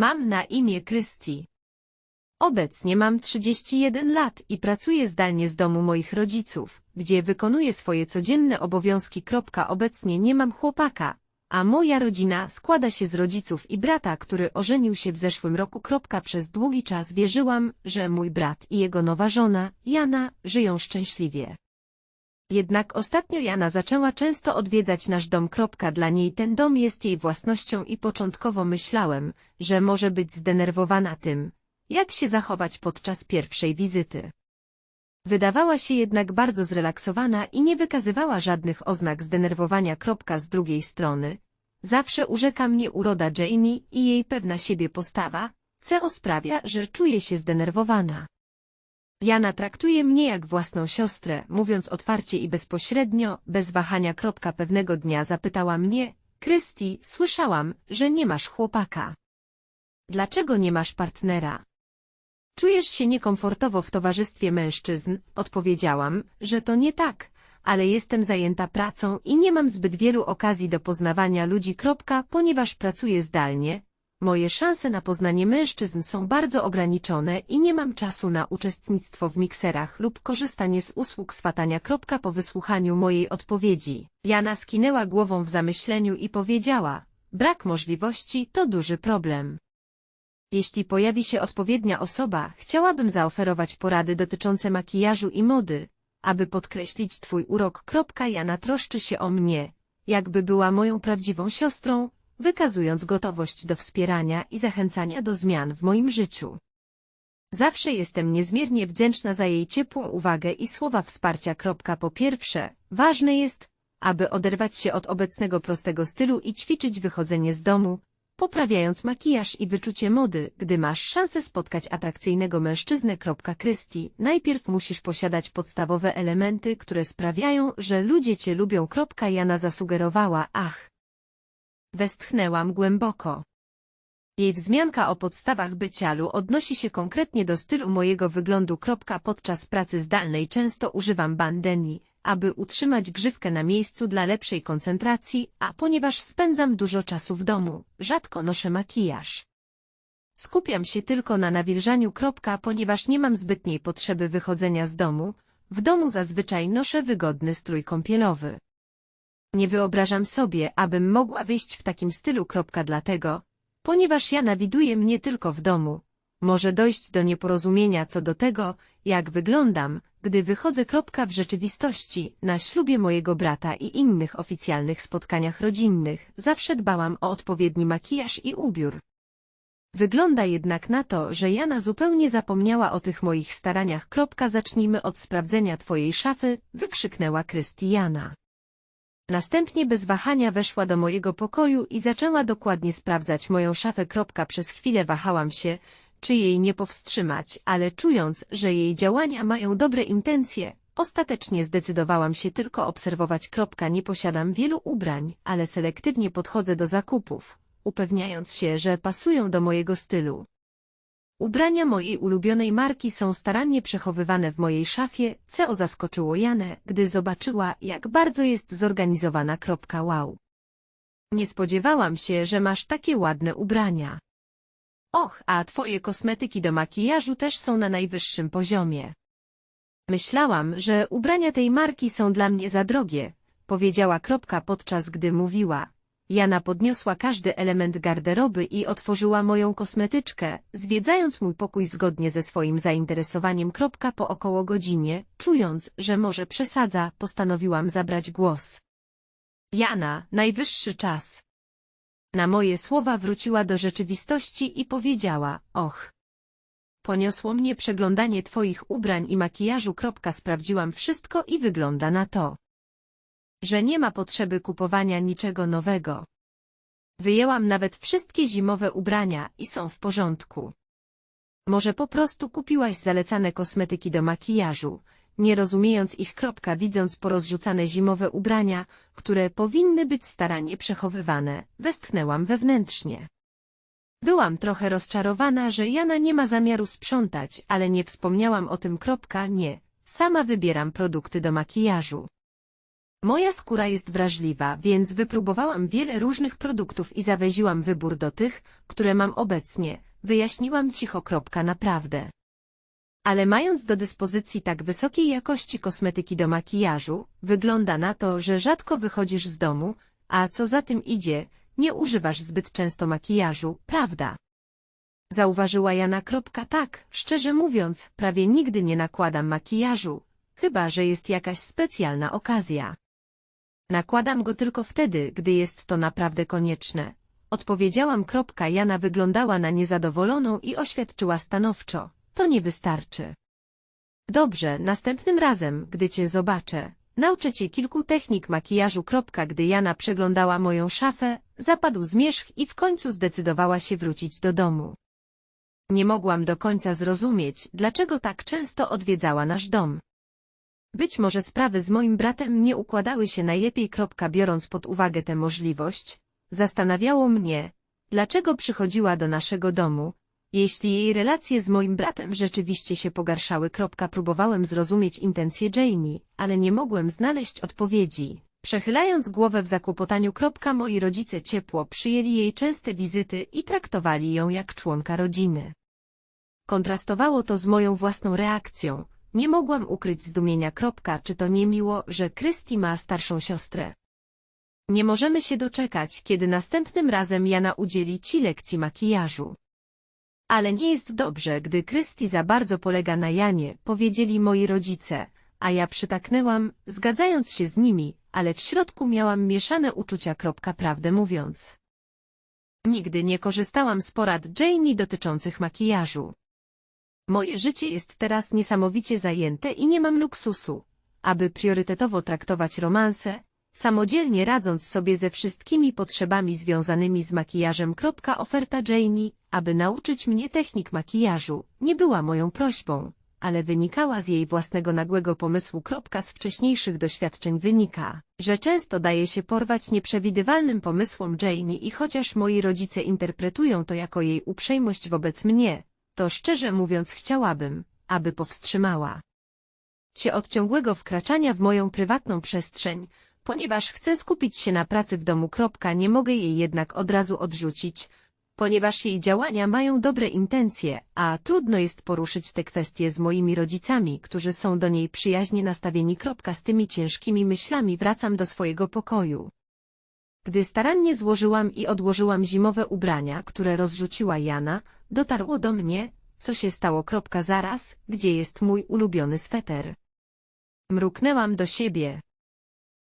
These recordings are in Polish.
Mam na imię Krysti. Obecnie mam 31 lat i pracuję zdalnie z domu moich rodziców, gdzie wykonuję swoje codzienne obowiązki. Obecnie nie mam chłopaka, a moja rodzina składa się z rodziców i brata, który ożenił się w zeszłym roku. Przez długi czas wierzyłam, że mój brat i jego nowa żona, Jana, żyją szczęśliwie. Jednak ostatnio Jana zaczęła często odwiedzać nasz dom. Dla niej ten dom jest jej własnością i początkowo myślałem, że może być zdenerwowana tym, jak się zachować podczas pierwszej wizyty. Wydawała się jednak bardzo zrelaksowana i nie wykazywała żadnych oznak zdenerwowania. Z drugiej strony, zawsze urzeka mnie uroda Janey i jej pewna siebie postawa, co sprawia, że czuję się zdenerwowana. Jana traktuje mnie jak własną siostrę, mówiąc otwarcie i bezpośrednio, bez wahania. Pewnego dnia zapytała mnie, Krysti, słyszałam, że nie masz chłopaka. Dlaczego nie masz partnera? Czujesz się niekomfortowo w towarzystwie mężczyzn, odpowiedziałam, że to nie tak, ale jestem zajęta pracą i nie mam zbyt wielu okazji do poznawania ludzi. Ponieważ pracuję zdalnie, moje szanse na poznanie mężczyzn są bardzo ograniczone i nie mam czasu na uczestnictwo w mikserach lub korzystanie z usług swatania. Po wysłuchaniu mojej odpowiedzi, Jana skinęła głową w zamyśleniu i powiedziała, brak możliwości to duży problem. Jeśli pojawi się odpowiednia osoba, chciałabym zaoferować porady dotyczące makijażu i mody, aby podkreślić twój urok. Jana troszczy się o mnie, jakby była moją prawdziwą siostrą, wykazując gotowość do wspierania i zachęcania do zmian w moim życiu. Zawsze jestem niezmiernie wdzięczna za jej ciepłą uwagę i słowa wsparcia. Po pierwsze, ważne jest, aby oderwać się od obecnego prostego stylu i ćwiczyć wychodzenie z domu, poprawiając makijaż i wyczucie mody, gdy masz szansę spotkać atrakcyjnego mężczyznę. Krysti, najpierw musisz posiadać podstawowe elementy, które sprawiają, że ludzie cię lubią. Jana zasugerowała, ach. Westchnęłam głęboko. Jej wzmianka o podstawach bycialu odnosi się konkretnie do stylu mojego wyglądu. Podczas pracy zdalnej często używam bandeni, aby utrzymać grzywkę na miejscu dla lepszej koncentracji, a ponieważ spędzam dużo czasu w domu, rzadko noszę makijaż. Skupiam się tylko na nawilżaniu. Ponieważ nie mam zbytniej potrzeby wychodzenia z domu, w domu zazwyczaj noszę wygodny strój kąpielowy. Nie wyobrażam sobie, abym mogła wyjść w takim stylu. Dlatego, ponieważ ja nawiduję mnie tylko w domu, może dojść do nieporozumienia co do tego, jak wyglądam, gdy wychodzę. W rzeczywistości, na ślubie mojego brata i innych oficjalnych spotkaniach rodzinnych, zawsze dbałam o odpowiedni makijaż i ubiór. Wygląda jednak na to, że Jana zupełnie zapomniała o tych moich staraniach. Zacznijmy od sprawdzenia twojej szafy, wykrzyknęła Krystiana. Następnie bez wahania weszła do mojego pokoju i zaczęła dokładnie sprawdzać moją szafę. Przez chwilę wahałam się, czy jej nie powstrzymać, ale czując, że jej działania mają dobre intencje, ostatecznie zdecydowałam się tylko obserwować. Nie posiadam wielu ubrań, ale selektywnie podchodzę do zakupów, upewniając się, że pasują do mojego stylu. Ubrania mojej ulubionej marki są starannie przechowywane w mojej szafie, co zaskoczyło Janę, gdy zobaczyła, jak bardzo jest zorganizowana. Wow. Nie spodziewałam się, że masz takie ładne ubrania. Och, a twoje kosmetyki do makijażu też są na najwyższym poziomie. Myślałam, że ubrania tej marki są dla mnie za drogie, powiedziała kropka podczas gdy mówiła. Jana podniosła każdy element garderoby i otworzyła moją kosmetyczkę, zwiedzając mój pokój zgodnie ze swoim zainteresowaniem. Po około godzinie, czując, że może przesadza, postanowiłam zabrać głos. Jana, najwyższy czas. Na moje słowa wróciła do rzeczywistości i powiedziała, och. Poniosło mnie przeglądanie twoich ubrań i makijażu. Sprawdziłam wszystko i wygląda na to, że nie ma potrzeby kupowania niczego nowego. Wyjęłam nawet wszystkie zimowe ubrania i są w porządku. Może po prostu kupiłaś zalecane kosmetyki do makijażu, nie rozumiejąc ich. Kropka, widząc porozrzucane zimowe ubrania, które powinny być staranie przechowywane, westchnęłam wewnętrznie. Byłam trochę rozczarowana, że Jana nie ma zamiaru sprzątać, ale nie wspomniałam o tym. Kropka, nie, sama wybieram produkty do makijażu. Moja skóra jest wrażliwa, więc wypróbowałam wiele różnych produktów i zaweziłam wybór do tych, które mam obecnie, wyjaśniłam cicho. Naprawdę. Ale mając do dyspozycji tak wysokiej jakości kosmetyki do makijażu, wygląda na to, że rzadko wychodzisz z domu, a co za tym idzie, nie używasz zbyt często makijażu, prawda? Zauważyła Jana. Tak, szczerze mówiąc, prawie nigdy nie nakładam makijażu, chyba że jest jakaś specjalna okazja. Nakładam go tylko wtedy, gdy jest to naprawdę konieczne. Odpowiedziałam. Kropka, Jana wyglądała na niezadowoloną i oświadczyła stanowczo. To nie wystarczy. Dobrze, następnym razem, gdy cię zobaczę, nauczę cię kilku technik makijażu. Kropka, gdy Jana przeglądała moją szafę, zapadł zmierzch i w końcu zdecydowała się wrócić do domu. Nie mogłam do końca zrozumieć, dlaczego tak często odwiedzała nasz dom. Być może sprawy z moim bratem nie układały się najlepiej. Biorąc pod uwagę tę możliwość, zastanawiało mnie, dlaczego przychodziła do naszego domu, jeśli jej relacje z moim bratem rzeczywiście się pogarszały. Próbowałem zrozumieć intencje Janie, ale nie mogłem znaleźć odpowiedzi. Przechylając głowę w zakłopotaniu. Moi rodzice ciepło przyjęli jej częste wizyty i traktowali ją jak członka rodziny. Kontrastowało to z moją własną reakcją. Nie mogłam ukryć zdumienia. Kropka, czy to nie miło, że Christy ma starszą siostrę? Nie możemy się doczekać, kiedy następnym razem Jana udzieli ci lekcji makijażu. Ale nie jest dobrze, gdy Christy za bardzo polega na Janie, powiedzieli moi rodzice, a ja przytaknęłam, zgadzając się z nimi, ale w środku miałam mieszane uczucia. Kropka, prawdę mówiąc. Nigdy nie korzystałam z porad Janie dotyczących makijażu. Moje życie jest teraz niesamowicie zajęte i nie mam luksusu, aby priorytetowo traktować romanse, samodzielnie radząc sobie ze wszystkimi potrzebami związanymi z makijażem. Oferta Janie, aby nauczyć mnie technik makijażu, nie była moją prośbą, ale wynikała z jej własnego nagłego pomysłu. Z wcześniejszych doświadczeń wynika, że często daje się porwać nieprzewidywalnym pomysłom Janie i chociaż moi rodzice interpretują to jako jej uprzejmość wobec mnie, to szczerze mówiąc chciałabym, aby powstrzymała cię od ciągłego wkraczania w moją prywatną przestrzeń, ponieważ chcę skupić się na pracy w domu. Nie mogę jej jednak od razu odrzucić, ponieważ jej działania mają dobre intencje, a trudno jest poruszyć te kwestie z moimi rodzicami, którzy są do niej przyjaźnie nastawieni. Z tymi ciężkimi myślami wracam do swojego pokoju. Gdy starannie złożyłam i odłożyłam zimowe ubrania, które rozrzuciła Jana, dotarło do mnie, co się stało. Zaraz, gdzie jest mój ulubiony sweter. Mruknęłam do siebie.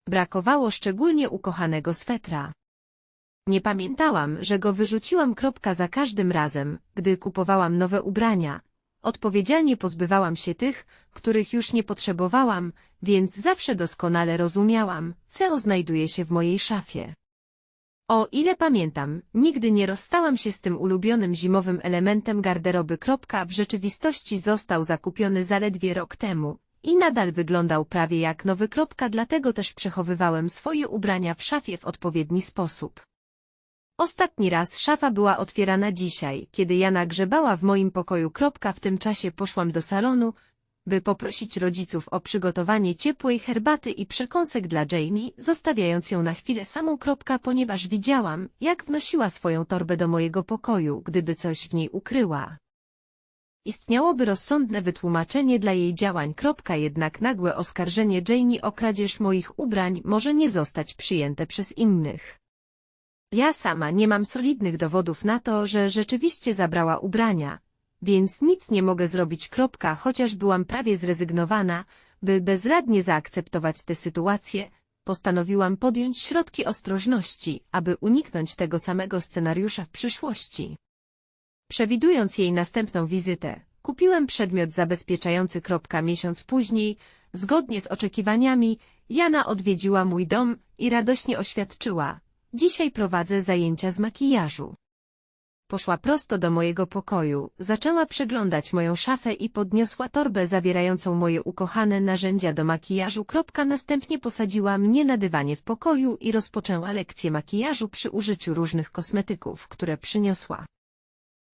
Brakowało szczególnie ukochanego swetra. Nie pamiętałam, że go wyrzuciłam. Za każdym razem, gdy kupowałam nowe ubrania. Odpowiedzialnie pozbywałam się tych, których już nie potrzebowałam, więc zawsze doskonale rozumiałam, co znajduje się w mojej szafie. O ile pamiętam, nigdy nie rozstałam się z tym ulubionym zimowym elementem garderoby. W rzeczywistości został zakupiony zaledwie rok temu i nadal wyglądał prawie jak nowy. Dlatego też przechowywałem swoje ubrania w szafie w odpowiedni sposób. Ostatni raz szafa była otwierana dzisiaj, kiedy Jana grzebała w moim pokoju. W tym czasie poszłam do salonu, by poprosić rodziców o przygotowanie ciepłej herbaty i przekąsek dla Jamie, zostawiając ją na chwilę samą. Ponieważ widziałam, jak wnosiła swoją torbę do mojego pokoju, gdyby coś w niej ukryła. Istniałoby rozsądne wytłumaczenie dla jej działań. Jednak nagłe oskarżenie Jamie o kradzież moich ubrań może nie zostać przyjęte przez innych. Ja sama nie mam solidnych dowodów na to, że rzeczywiście zabrała ubrania, więc nic nie mogę zrobić. Chociaż byłam prawie zrezygnowana, by bezradnie zaakceptować tę sytuację, postanowiłam podjąć środki ostrożności, aby uniknąć tego samego scenariusza w przyszłości. Przewidując jej następną wizytę, kupiłem przedmiot zabezpieczający. Miesiąc później, zgodnie z oczekiwaniami, Jana odwiedziła mój dom i radośnie oświadczyła, dzisiaj prowadzę zajęcia z makijażu. Poszła prosto do mojego pokoju, zaczęła przeglądać moją szafę i podniosła torbę zawierającą moje ukochane narzędzia do makijażu. Następnie posadziła mnie na dywanie w pokoju i rozpoczęła lekcję makijażu przy użyciu różnych kosmetyków, które przyniosła.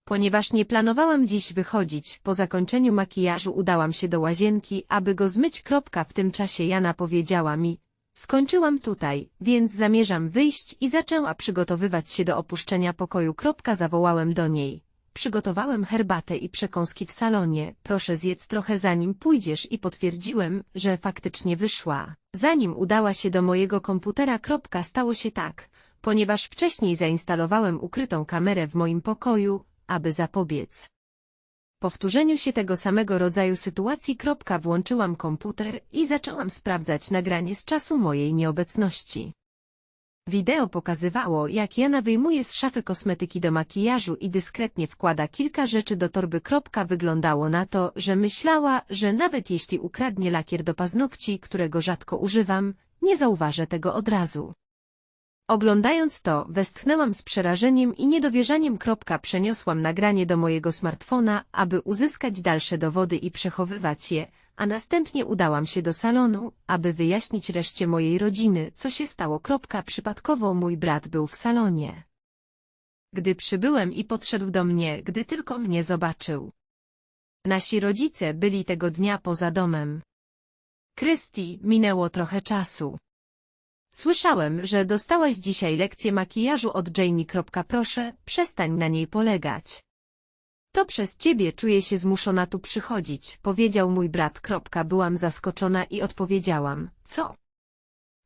Ponieważ nie planowałam dziś wychodzić, po zakończeniu makijażu udałam się do łazienki, aby go zmyć. W tym czasie Jana powiedziała mi, Skończyłam tutaj, więc zamierzam wyjść i zaczęła przygotowywać się do opuszczenia pokoju. Zawołałem do niej. Przygotowałem herbatę i przekąski w salonie. Proszę zjedz trochę zanim pójdziesz i potwierdziłem, że faktycznie wyszła. Zanim udała się do mojego komputera. Stało się tak, ponieważ wcześniej zainstalowałem ukrytą kamerę w moim pokoju, aby zapobiec powtórzeniu się tego samego rodzaju sytuacji. Włączyłam komputer i zaczęłam sprawdzać nagranie z czasu mojej nieobecności. Wideo pokazywało, jak Jana wyjmuje z szafy kosmetyki do makijażu i dyskretnie wkłada kilka rzeczy do torby. Wyglądało na to, że myślała, że nawet jeśli ukradnie lakier do paznokci, którego rzadko używam, nie zauważę tego od razu. Oglądając to, westchnęłam z przerażeniem i niedowierzaniem. Przeniosłam nagranie do mojego smartfona, aby uzyskać dalsze dowody i przechowywać je, a następnie udałam się do salonu, aby wyjaśnić reszcie mojej rodziny, co się stało. Przypadkowo mój brat był w salonie. Gdy przybyłem i podszedł do mnie, gdy tylko mnie zobaczył. Nasi rodzice byli tego dnia poza domem. Krysty, minęło trochę czasu. Słyszałem, że dostałaś dzisiaj lekcję makijażu od Jamie. Proszę, przestań na niej polegać. To przez ciebie czuję się zmuszona tu przychodzić, powiedział mój brat. Byłam zaskoczona i odpowiedziałam, co?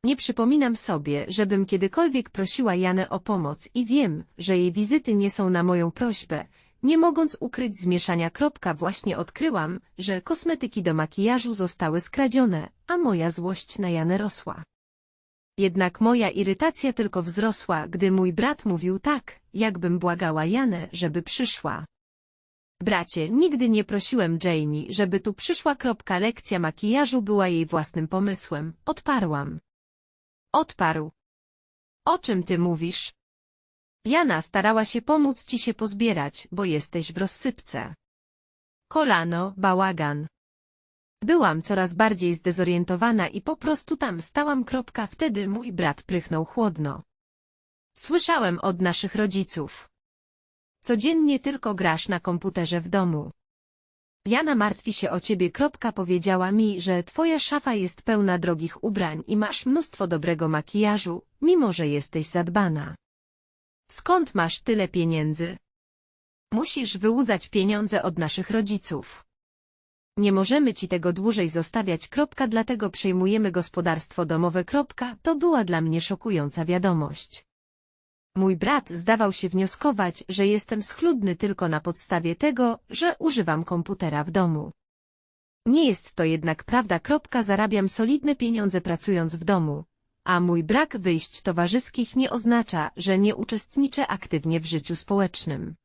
Nie przypominam sobie, żebym kiedykolwiek prosiła Janę o pomoc i wiem, że jej wizyty nie są na moją prośbę. Nie mogąc ukryć zmieszania. Właśnie odkryłam, że kosmetyki do makijażu zostały skradzione, a moja złość na Janę rosła. Jednak moja irytacja tylko wzrosła, gdy mój brat mówił tak, jakbym błagała Janę, żeby przyszła. Bracie, nigdy nie prosiłem Jamie, żeby tu przyszła. Kropka lekcja makijażu była jej własnym pomysłem. Odparłam. Odparł. O czym ty mówisz? Jana starała się pomóc ci się pozbierać, bo jesteś w rozsypce. Kolano, bałagan. Byłam coraz bardziej zdezorientowana i po prostu tam stałam. Kropka. Wtedy mój brat prychnął chłodno. Słyszałem od naszych rodziców. Codziennie tylko grasz na komputerze w domu. Jana martwi się o ciebie. Kropka powiedziała mi, że twoja szafa jest pełna drogich ubrań i masz mnóstwo dobrego makijażu, mimo że jesteś zadbana. Skąd masz tyle pieniędzy? Musisz wyłudzać pieniądze od naszych rodziców. Nie możemy ci tego dłużej zostawiać. Kropka, dlatego przejmujemy gospodarstwo domowe. Kropka, to była dla mnie szokująca wiadomość. Mój brat zdawał się wnioskować, że jestem schludny tylko na podstawie tego, że używam komputera w domu. Nie jest to jednak prawda. Kropka, zarabiam solidne pieniądze pracując w domu, a mój brak wyjść towarzyskich nie oznacza, że nie uczestniczę aktywnie w życiu społecznym.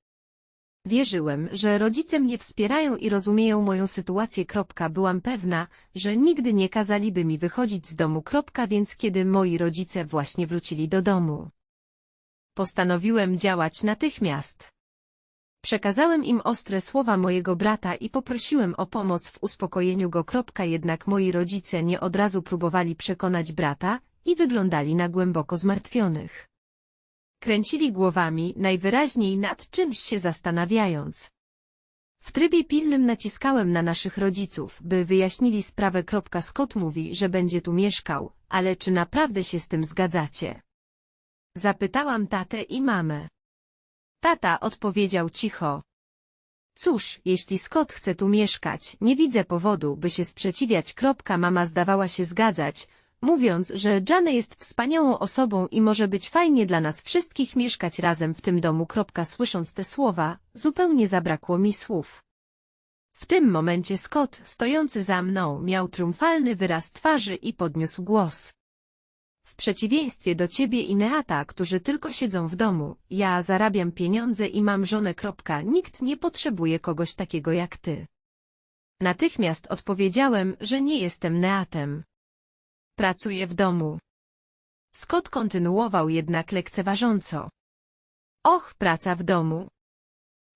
Wierzyłem, że rodzice mnie wspierają i rozumieją moją sytuację. Byłam pewna, że nigdy nie kazaliby mi wychodzić z domu. Więc kiedy moi rodzice właśnie wrócili do domu, postanowiłem działać natychmiast. Przekazałem im ostre słowa mojego brata i poprosiłem o pomoc w uspokojeniu go. Jednak moi rodzice nie od razu próbowali przekonać brata i wyglądali na głęboko zmartwionych. Kręcili głowami, najwyraźniej nad czymś się zastanawiając. W trybie pilnym naciskałem na naszych rodziców, by wyjaśnili sprawę. Scott mówi, że będzie tu mieszkał, ale czy naprawdę się z tym zgadzacie? Zapytałam tatę i mamę. Tata odpowiedział cicho. Cóż, jeśli Scott chce tu mieszkać, nie widzę powodu, by się sprzeciwiać. Mama zdawała się zgadzać, mówiąc, że Jane jest wspaniałą osobą i może być fajnie dla nas wszystkich mieszkać razem w tym domu. Słysząc te słowa, zupełnie zabrakło mi słów. W tym momencie Scott, stojący za mną, miał triumfalny wyraz twarzy i podniósł głos. W przeciwieństwie do ciebie i Neata, którzy tylko siedzą w domu, ja zarabiam pieniądze i mam żonę. Nikt nie potrzebuje kogoś takiego jak ty. Natychmiast odpowiedziałem, że nie jestem Neatem. Pracuję w domu. Scott kontynuował jednak lekceważąco. Och, praca w domu.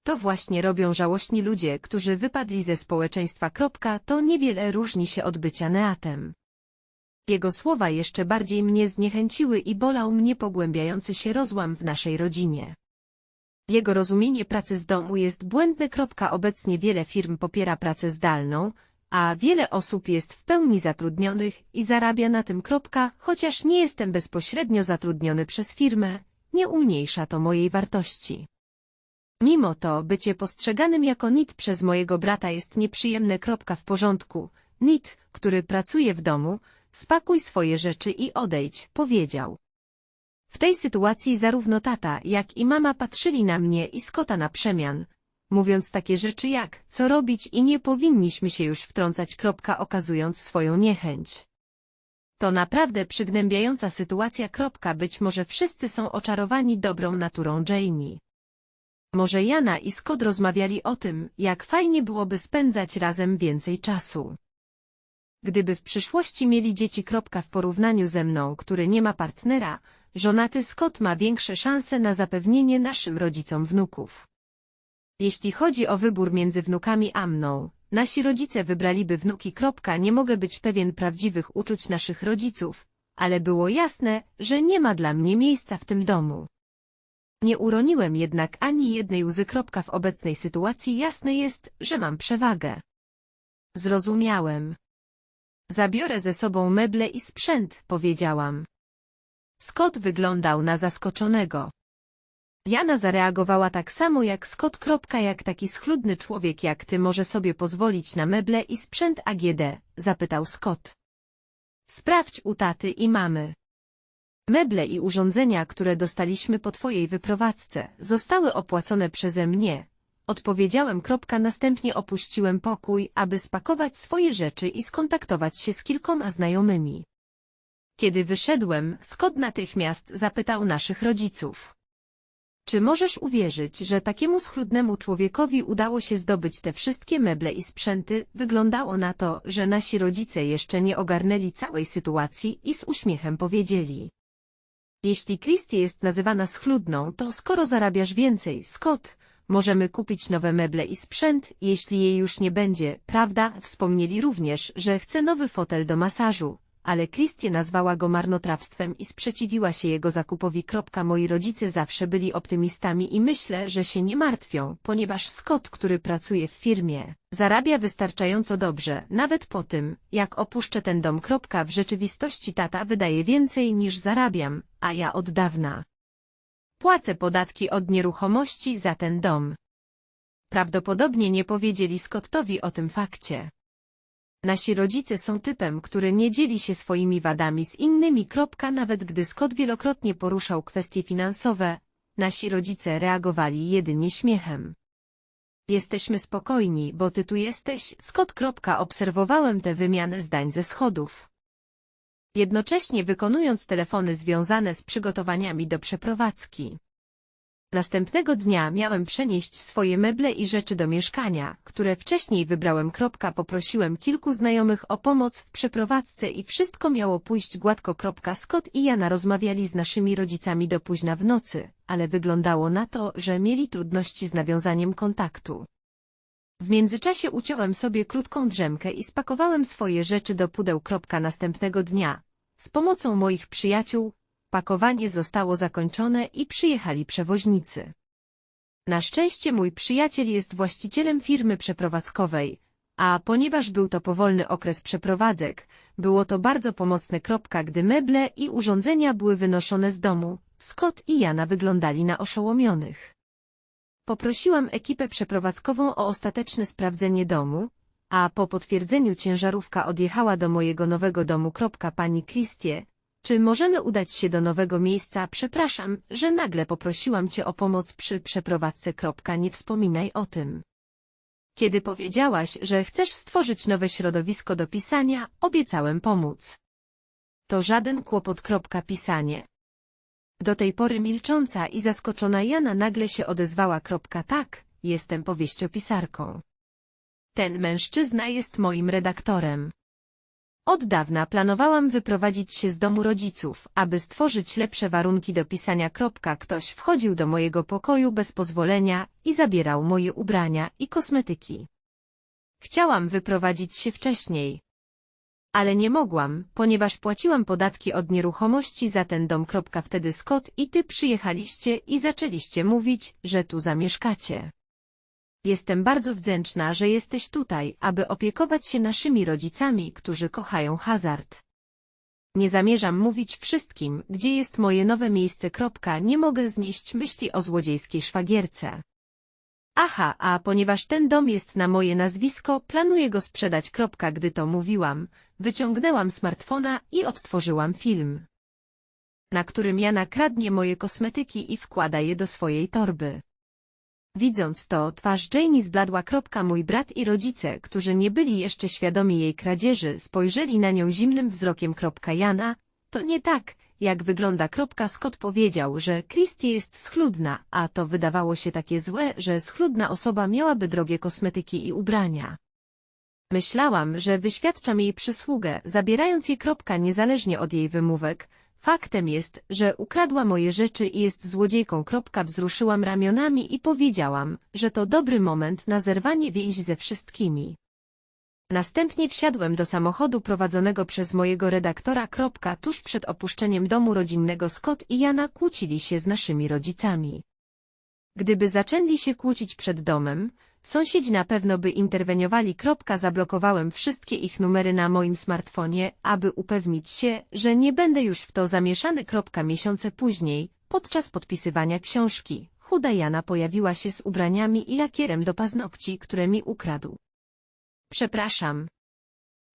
To właśnie robią żałośni ludzie, którzy wypadli ze społeczeństwa. To niewiele różni się od bycia neatem. Jego słowa jeszcze bardziej mnie zniechęciły i bolał mnie pogłębiający się rozłam w naszej rodzinie. Jego rozumienie pracy z domu jest błędne. Obecnie wiele firm popiera pracę zdalną, A wiele osób jest w pełni zatrudnionych i zarabia na tym. Kropka, chociaż nie jestem bezpośrednio zatrudniony przez firmę, nie umniejsza to mojej wartości. Mimo to bycie postrzeganym jako nit przez mojego brata jest nieprzyjemne. Kropka w porządku. Nit, który pracuje w domu, spakuj swoje rzeczy i odejdź, powiedział. W tej sytuacji zarówno tata, jak i mama patrzyli na mnie i Scotta na przemian, mówiąc takie rzeczy jak, co robić i nie powinniśmy się już wtrącać. Kropka, okazując swoją niechęć. To naprawdę przygnębiająca sytuacja. Kropka, być może wszyscy są oczarowani dobrą naturą Jamie. Może Jana i Scott rozmawiali o tym, jak fajnie byłoby spędzać razem więcej czasu. Gdyby w przyszłości mieli dzieci. Kropka, w porównaniu ze mną, który nie ma partnera, żonaty Scott ma większe szanse na zapewnienie naszym rodzicom wnuków. Jeśli chodzi o wybór między wnukami a mną, nasi rodzice wybraliby wnuki. Nie mogę być pewien prawdziwych uczuć naszych rodziców, ale było jasne, że nie ma dla mnie miejsca w tym domu. Nie uroniłem jednak ani jednej łzy. W obecnej sytuacji jasne jest, że mam przewagę. Zrozumiałem. Zabiorę ze sobą meble i sprzęt, powiedziałam. Scott wyglądał na zaskoczonego. Jana zareagowała tak samo jak Scott. Jak taki schludny człowiek jak ty może sobie pozwolić na meble i sprzęt AGD? zapytał Scott. Sprawdź u taty i mamy. Meble i urządzenia, które dostaliśmy po twojej wyprowadzce, zostały opłacone przeze mnie. Odpowiedziałem. Następnie opuściłem pokój, aby spakować swoje rzeczy i skontaktować się z kilkoma znajomymi. Kiedy wyszedłem, Scott natychmiast zapytał naszych rodziców. Czy możesz uwierzyć, że takiemu schludnemu człowiekowi udało się zdobyć te wszystkie meble i sprzęty? Wyglądało na to, że nasi rodzice jeszcze nie ogarnęli całej sytuacji i z uśmiechem powiedzieli. Jeśli Christie jest nazywana schludną, to skoro zarabiasz więcej, Scott, możemy kupić nowe meble i sprzęt, jeśli jej już nie będzie, prawda? Wspomnieli również, że chce nowy fotel do masażu, ale Christie nazwała go marnotrawstwem i sprzeciwiła się jego zakupowi. Moi rodzice zawsze byli optymistami i myślę, że się nie martwią, ponieważ Scott, który pracuje w firmie, zarabia wystarczająco dobrze, nawet po tym, jak opuszczę ten dom. W rzeczywistości tata wydaje więcej niż zarabiam, a ja od dawna płacę podatki od nieruchomości za ten dom. Prawdopodobnie nie powiedzieli Scottowi o tym fakcie. Nasi rodzice są typem, który nie dzieli się swoimi wadami z innymi. Nawet gdy Scott wielokrotnie poruszał kwestie finansowe, nasi rodzice reagowali jedynie śmiechem. Jesteśmy spokojni, bo ty tu jesteś, Scott. Obserwowałem tę wymianę zdań ze schodów. Jednocześnie wykonując telefony związane z przygotowaniami do przeprowadzki. Następnego dnia miałem przenieść swoje meble i rzeczy do mieszkania, które wcześniej wybrałem. Poprosiłem kilku znajomych o pomoc w przeprowadzce i wszystko miało pójść gładko. Scott i Jana rozmawiali z naszymi rodzicami do późna w nocy, ale wyglądało na to, że mieli trudności z nawiązaniem kontaktu. W międzyczasie uciąłem sobie krótką drzemkę i spakowałem swoje rzeczy do pudeł. Następnego dnia, z pomocą moich przyjaciół, Pakowanie zostało zakończone i przyjechali przewoźnicy. Na szczęście mój przyjaciel jest właścicielem firmy przeprowadzkowej, a ponieważ był to powolny okres przeprowadzek, było to bardzo pomocne. Kropka, gdy meble i urządzenia były wynoszone z domu, Scott i Jana wyglądali na oszołomionych. Poprosiłam ekipę przeprowadzkową o ostateczne sprawdzenie domu, a po potwierdzeniu ciężarówka odjechała do mojego nowego domu. Pani Christie, czy możemy udać się do nowego miejsca? Przepraszam, że nagle poprosiłam cię o pomoc przy przeprowadzce. Nie wspominaj o tym. Kiedy powiedziałaś, że chcesz stworzyć nowe środowisko do pisania, obiecałem pomóc. To żaden kłopot. Pisanie. Do tej pory milcząca i zaskoczona Jana nagle się odezwała. Tak, jestem powieściopisarką. Ten mężczyzna jest moim redaktorem. Od dawna planowałam wyprowadzić się z domu rodziców, aby stworzyć lepsze warunki do pisania. Ktoś wchodził do mojego pokoju bez pozwolenia i zabierał moje ubrania i kosmetyki. Chciałam wyprowadzić się wcześniej. Ale nie mogłam, ponieważ płaciłam podatki od nieruchomości za ten dom. Wtedy Scott i ty przyjechaliście i zaczęliście mówić, że tu zamieszkacie. Jestem bardzo wdzięczna, że jesteś tutaj, aby opiekować się naszymi rodzicami, którzy kochają hazard. Nie zamierzam mówić wszystkim, gdzie jest moje nowe miejsce. Nie mogę znieść myśli o złodziejskiej szwagierce. Aha, a ponieważ ten dom jest na moje nazwisko, planuję go sprzedać. Gdy to mówiłam, wyciągnęłam smartfona i odtworzyłam film, na którym Jana kradnie moje kosmetyki i wkłada je do swojej torby. Widząc to, twarz Jamie zbladła. Mój brat i rodzice, którzy nie byli jeszcze świadomi jej kradzieży, spojrzeli na nią zimnym wzrokiem. Jana, to nie tak, jak wygląda. Scott powiedział, że Christie jest schludna, a to wydawało się takie złe, że schludna osoba miałaby drogie kosmetyki i ubrania. Myślałam, że wyświadczam jej przysługę, zabierając je. Niezależnie od jej wymówek. Faktem jest, że ukradła moje rzeczy i jest złodziejką. Wzruszyłam ramionami i powiedziałam, że to dobry moment na zerwanie więzi ze wszystkimi. Następnie wsiadłem do samochodu prowadzonego przez mojego redaktora. Tuż przed opuszczeniem domu rodzinnego Scott i Jana kłócili się z naszymi rodzicami. Gdyby zaczęli się kłócić przed domem, sąsiedzi na pewno by interweniowali. Zablokowałem wszystkie ich numery na moim smartfonie, aby upewnić się, że nie będę już w to zamieszany. Miesiące później, podczas podpisywania książki, chuda Jana pojawiła się z ubraniami i lakierem do paznokci, które mi ukradł. Przepraszam.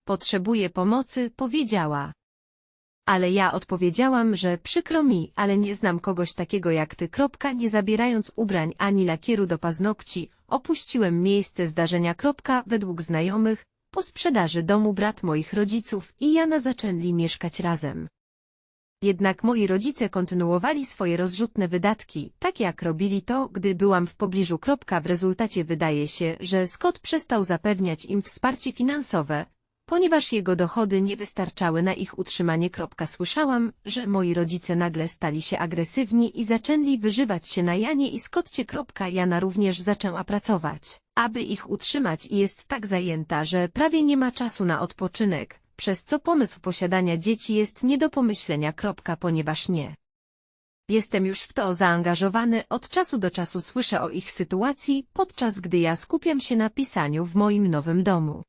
Potrzebuję pomocy, powiedziała. Ale ja odpowiedziałam, że przykro mi, ale nie znam kogoś takiego jak ty. Kropka, nie zabierając ubrań ani lakieru do paznokci, opuściłem miejsce zdarzenia. Kropka, według znajomych, po sprzedaży domu brat moich rodziców i Jana zaczęli mieszkać razem. Jednak moi rodzice kontynuowali swoje rozrzutne wydatki, tak jak robili to, gdy byłam w pobliżu. W rezultacie wydaje się, że Scott przestał zapewniać im wsparcie finansowe, ponieważ jego dochody nie wystarczały na ich utrzymanie. Słyszałam, że moi rodzice nagle stali się agresywni i zaczęli wyżywać się na Janie i. Kropka, Jana również zaczęła pracować, aby ich utrzymać i jest tak zajęta, że prawie nie ma czasu na odpoczynek, przez co pomysł posiadania dzieci jest nie do pomyślenia. Ponieważ nie. Jestem już w to zaangażowany, od czasu do czasu słyszę o ich sytuacji, podczas gdy ja skupiam się na pisaniu w moim nowym domu.